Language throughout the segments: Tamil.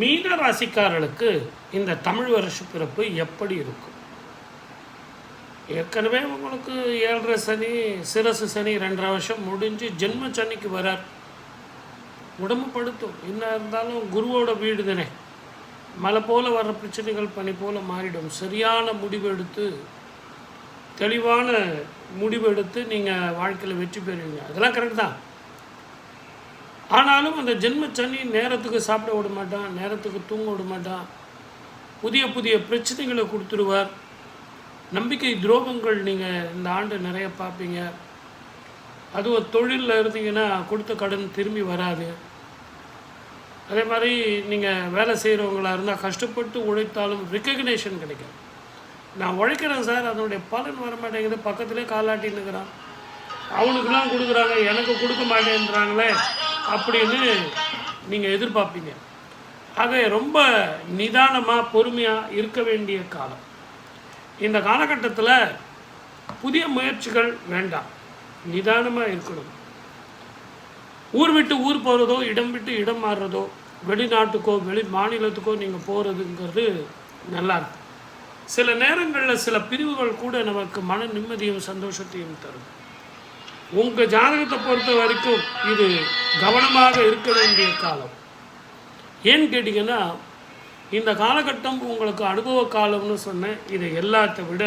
மீன ராசிக்காரர்களுக்கு இந்த தமிழ் வருஷ பிறப்பு எப்படி இருக்கும்? ஏற்கனவே உங்களுக்கு ஏழரை சனி சிரசு சனி ரெண்டரை வருஷம் முடிஞ்சு ஜென்ம சனிக்கு வரார். உடம்பு படுத்தும். என்ன இருந்தாலும் குருவோட வீடு தானே மலை போல வர்ற பிரச்சனைகள் பனி போல் மாறிடும். சரியான முடிவு எடுத்து தெளிவான முடிவு எடுத்து நீங்கள் வாழ்க்கையில் வெற்றி பெறுவீங்க. அதெல்லாம் கரெக்ட் தான். ஆனாலும் அந்த ஜென்ம சனி நேரத்துக்கு சாப்பிட விட மாட்டான் நேரத்துக்கு தூங்க விட மாட்டான். புதிய புதிய பிரச்சனைகளை கொடுத்துருவார். நம்பிக்கை துரோகங்கள் நீங்கள் இந்த ஆண்டு நிறைய பார்ப்பீங்க. அதுவும் தொழிலில் இருந்தீங்கன்னா கொடுத்த கடன் திரும்பி வராது. அதே மாதிரி நீங்கள் வேலை செய்கிறவங்களாக இருந்தால் கஷ்டப்பட்டு உழைத்தாலும் ரெக்கக்னேஷன் கிடைக்கும். நான் உழைக்கிறேன் சார் அதனுடைய பலன் வர மாட்டேங்குது பக்கத்துலேயே காலாட்டின்னு இருக்கிறான். அவனுக்குலாம் கொடுக்குறாங்க எனக்கு கொடுக்க மாட்டேன்றாங்களே. அப்படின்னு நீங்கள் எதிர்பார்ப்பீங்க. ஆகவே ரொம்ப நிதானமாக பொறுமையாக இருக்க வேண்டிய காலம். இந்த காலகட்டத்தில் புதிய முயற்சிகள் வேண்டாம். நிதானமாக இருக்கணும். ஊர் விட்டு ஊர் போகிறதோ இடம் விட்டு இடம் மாறுறதோ வெளிநாட்டுக்கோ வெளி மாநிலத்துக்கோ நீங்கள் போகிறதுங்கிறது நல்லா இருக்கும். சில நேரங்களில் சில பிரிவுகள் கூட நமக்கு மன நிம்மதியும் சந்தோஷத்தையும் தரும். உங்கள் ஜாதகத்தை பொறுத்த வரைக்கும் இது கவனமாக இருக்க வேண்டிய காலம். ஏன்னு கேட்டிங்கன்னா இந்த காலகட்டம் உங்களுக்கு அனுபவ காலம்னு சொன்னேன் இதை எல்லாத்தை விட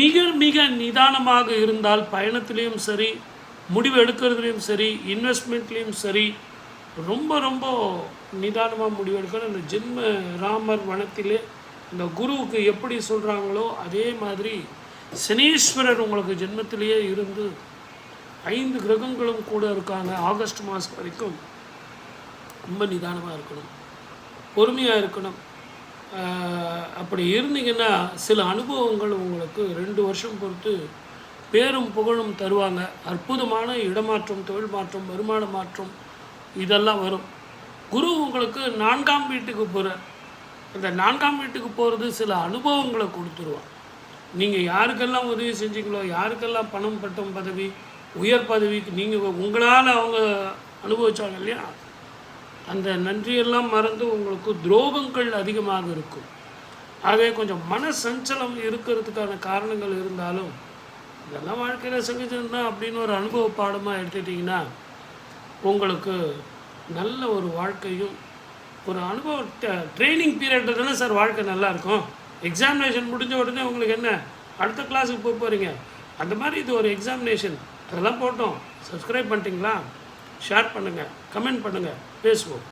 மிக மிக நிதானமாக இருந்தால் பயணத்திலையும் சரி முடிவு எடுக்கிறதுலையும் சரி இன்வெஸ்ட்மெண்ட்லேயும் சரி ரொம்ப ரொம்ப நிதானமாக முடிவு எடுக்கணும். இந்த ஜென்ம ராமர் வனத்திலே இந்த குருவுக்கு எப்படி சொல்கிறாங்களோ அதே மாதிரி சனீஸ்வரர் உங்களுக்கு ஜென்மத்திலேயே இருந்து ஐந்து கிரகங்களும் கூட இருக்காங்க. ஆகஸ்ட் மாதம் வரைக்கும் ரொம்ப நிதானமாக இருக்கணும். பொறுமையாக இருக்கணும். அப்படி இருந்தீங்கன்னா சில அனுபவங்கள் உங்களுக்கு ரெண்டு வருஷம் பொறுத்து பேரும் புகழும் தருவாங்க. அற்புதமான இடமாற்றம் தொழில் மாற்றம் வருமான மாற்றம் இதெல்லாம் வரும். குரு உங்களுக்கு நான்காம் வீட்டுக்கு போகிற அந்த நான்காம் வீட்டுக்கு போகிறது சில அனுபவங்களை கொடுத்துருவான் நீங்கள் யாருக்கெல்லாம் உதவி செஞ்சீங்களோ யாருக்கெல்லாம் பணம் பட்டம் பதவி உயர் பதவிக்கு நீங்கள் உங்களால் அவங்க அனுபவித்தாங்க இல்லையா? அந்த நன்றியெல்லாம் மறந்து உங்களுக்கு துரோகங்கள் அதிகமாக இருக்கும். ஆகவே கொஞ்சம் மன சஞ்சலம் இருக்கிறதுக்கான காரணங்கள் இருந்தாலும் இதெல்லாம் வாழ்க்கையில் செஞ்சுருந்தா அப்படின்னு ஒரு அனுபவ பாடமாக எடுத்துட்டிங்கன்னா உங்களுக்கு நல்ல ஒரு வாழ்க்கையும் ஒரு அனுபவ ட்ரைனிங் பீரியட் தானே சார் வாழ்க்கை நல்லாயிருக்கும் எக்ஸாமினேஷன் முடிஞ்ச உடனே உங்களுக்கு என்ன? அடுத்த கிளாஸுக்கு போக போகிறீங்க அந்த மாதிரி இது ஒரு எக்ஸாமினேஷன் அதெல்லாம் போட்டோம். சப்ஸ்கிரைப் பண்ணிட்டீங்களா? ஷேர் பண்ணுங்கள் கமெண்ட் பண்ணுங்கள் பேசுவோம்.